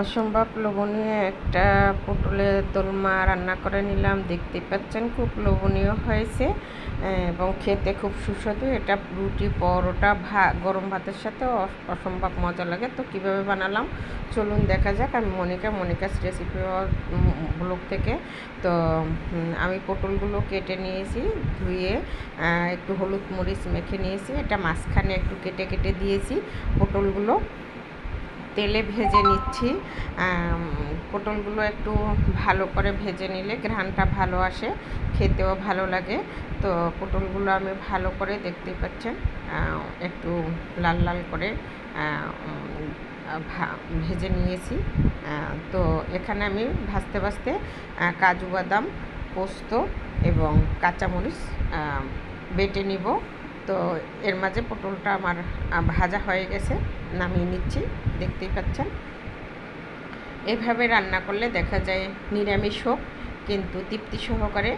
অসম্ভব লোভনীয় একটা পটলের দোলমা রান্না করে নিলাম। দেখতে পাচ্ছেন খুব লোভনীয় হয়েছে, এবং খেতে খুব সুস্বাদু। এটা রুটি, পরোটা, ভা, গরম ভাতের সাথে অসম্ভব মজা লাগে। তো কীভাবে বানালাম? চলুন দেখা যাক। আমি মনিকা, মনিকাস রেসিপি ব্লগ থেকে। তো আমি পটলগুলো কেটে নিয়েছি, ধুয়ে একটু হলুদ মরিচ মেখে নিয়েছি। এটা মাঝখানে একটু কেটে কেটে দিয়েছি পটলগুলো। তেলে ভেজে নিচ্ছি। পটলগুলো একটু ভালো করে ভেজে নিলে ঘ্রানটা ভালো আসে, খেতেও ভালো লাগে। তো পটলগুলো আমি ভালো করে দেখতে পাচ্ছেন একটু লাল লাল করে ভেজে নিয়েছি। তো এখানে আমি ভাজতে ভাজতে কাজু বাদাম, পোস্ত এবং কাঁচামরিচ বেটে নিব। তো এর মাঝে পটলটা আমার ভাজা হয়ে গেছে, নামিয়ে নিচ্ছি, দেখতেই পাচ্ছেন। এভাবে রান্না করলে দেখা যায় নিরামিষ হোক, কিন্তু তৃপ্তি সহকারে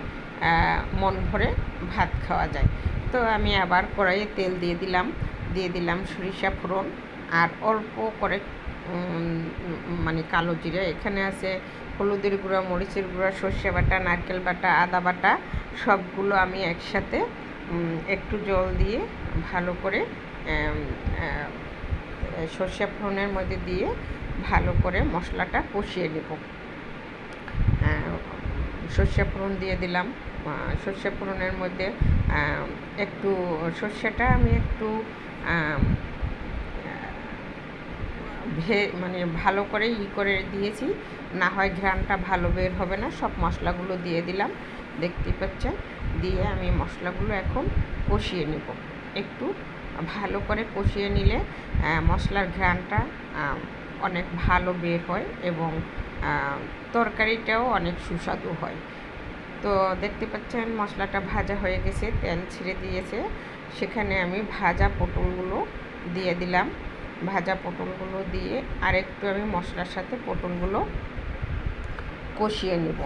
মন ভরে ভাত খাওয়া যায়। তো আমি আবার কড়াইয়ে তেল দিয়ে দিলাম দিয়ে দিলাম সরিষা ফোড়ন, আর অল্প করে মানে কালো জিরা, এখানে আছে হলুদের গুঁড়া, মরিচের গুঁড়া, সর্ষে বাটা, নারকেল বাটা, আদা বাটা, সবগুলো আমি একসাথে একটু জল দিয়ে ভালো করে সর্ষে ফোড়নের মধ্যে দিয়ে ভালো করে মশলাটা কষিয়ে নেব। সর্ষে ফোড়ন দিয়ে দিলাম। সর্ষে ফোড়নের মধ্যে একটু সর্ষেটা আমি একটু ভে মানে ভালো করে ই করে দিয়েছি। না হয় ঘ্রানটা ভালো বের হবে না, সব মশলাগুলো দিয়ে দিলাম। দেখতে পাচ্ছেন, দিয়ে আমি মশলাগুলো এখন কষিয়ে নেব। একটু ভালো করে কষিয়ে নিলে মশলার ঘ্রানটা অনেক ভালো বের হয় এবং তরকারিটাও অনেক সুস্বাদু হয়। তো দেখতে পাচ্ছেন, মশলাটা ভাজা হয়ে গেছে, তেল ছিঁড়ে দিয়েছে। সেখানে আমি ভাজা পটলগুলো দিয়ে দিলাম। ভাজা পটলগুলো দিয়ে আরেকটু আমি মশলার সাথে পটলগুলো কষিয়ে নেব।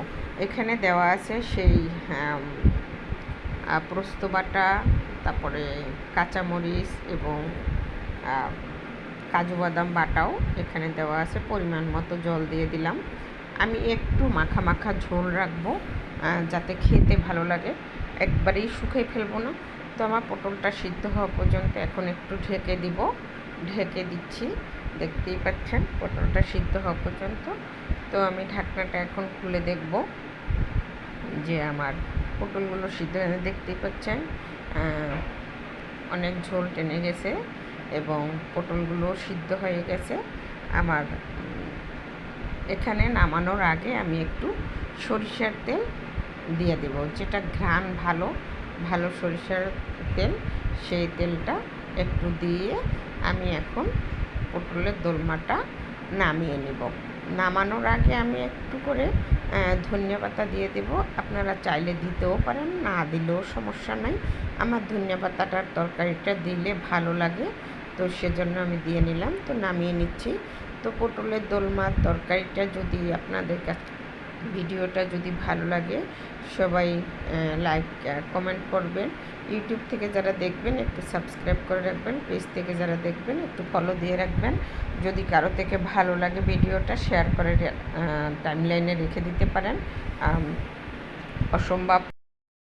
এখানে দেওয়া আছে সেই পোস্ত বাটা, তারপরে কাঁচামরিচ এবং কাজু বাদাম বাটাও এখানে দেওয়া আছে। পরিমাণ মতো জল দিয়ে দিলাম। আমি একটু মাখা মাখা ঝোল রাখব যাতে খেতে ভালো লাগে। একবারেই শুকিয়ে ফেলব না। তো আমার পটলটা সিদ্ধ হওয়া পর্যন্ত এখন একটু ঢেকে দিব। ঢেকে দিচ্ছি। দেখতেই পাচ্ছেন, পটলটা সিদ্ধ হওয়া পর্যন্ত। তো আমি ঢাকনাটা এখন খুলে দেখব যে আমার পটলগুলো সিদ্ধ হয়ে দেখতেই পাচ্ছেন অনেক ঝোল টেনে গেছে এবং পটলগুলো সিদ্ধ হয়ে গেছে। আমার, এখানে নামানোর আগে আমি একটু সরিষার তেল দিয়ে দেব। যেটা ঘ্রাণ ভালো ভালো সরিষার তেল, সেই তেলটা একটু দিয়ে আমি এখন পটলের দোলমাটা নামিয়ে নেব। নামানোর আগে আমি একটু করে ধনিয়া পাতা দিয়ে দেব। আপনারা চাইলে দিতেও পারেন, না দিলেও সমস্যা নাই। আমার ধনিয়া পাতাটার তরকারিটা দিলে ভালো লাগে। তো সেজন্য আমি দিয়ে নিলাম। তো নামিয়ে নিচ্ছি। তো পটলের দোলমার তরকারিটা যদি আপনাদের কাছে ভিডিওটা যদি ভালো লাগে, সবাই লাইক কমেন্ট করবেন। ইউটিউব থেকে যারা দেখবেন, একটু সাবস্ক্রাইব করে রাখবেন। পেজ থেকে যারা দেখবেন, একটু ফলো দিয়ে রাখবেন। যদি কারও থেকে ভালো লাগে ভিডিওটা শেয়ার করে টাইমলাইনে রেখে দিতে পারেন। অসম্ভব